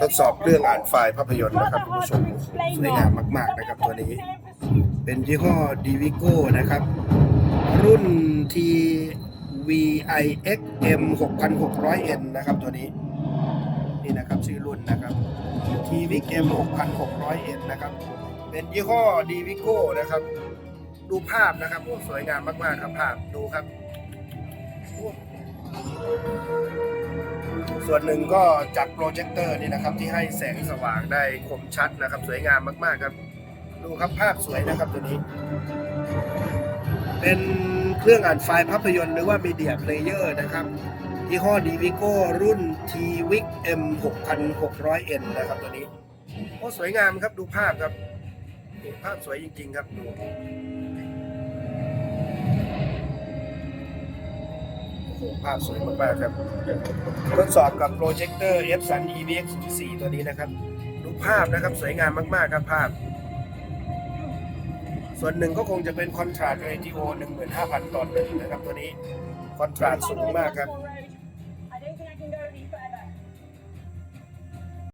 ทดสอบเรื่องอ่านไฟล์ภาพยนตร์นะครับคุณผู้ชมสวยงามมาก ๆ นะครับตัวนี้ เป็นยี่ห้อ d v i g o นะครับ รุ่น TVIX M 6600N นะครับตัวนี้ นี่นะครับชื่อรุ่นนะครับ TVIX M 6600N นะครับ เป็นยี่ห้อ d v i g o นะครับ ดูภาพนะครับโอ้สวยงามมาก ๆ ครับภาพดูครับ ส่วนหนึ่งก็จากโปรเจคเตอร์นี่นะครับที่ให้แสงสว่างได้คมชัดนะครับ สวยงามมากๆครับ ดูครับภาพสวยนะครับตัวนี้ เป็นเครื่องอ่านไฟล์ภาพยนตร์หรือว่า Media Player นะครับยี่ห้อ d v i g o รุ่น TVIC M 6600N นะครับตัวนี้โอ้สวยงามครับดูภาพครับภาพสวยจริง ๆ ครับดู ภาพสวยมากๆครับ ทดสอบกับโปรเจคเตอร์ f s u n EVX 4ตัวนี้นะครับ ดูภาพนะครับสวยงามมากๆครับภาพ ส่วนหนึ่งก็คงจะเป็นคอนทราสต์เรดิโอ15,000ต่อหนึ่งนะครับ ตัวนี้คอนทราสต์สูงมากครับ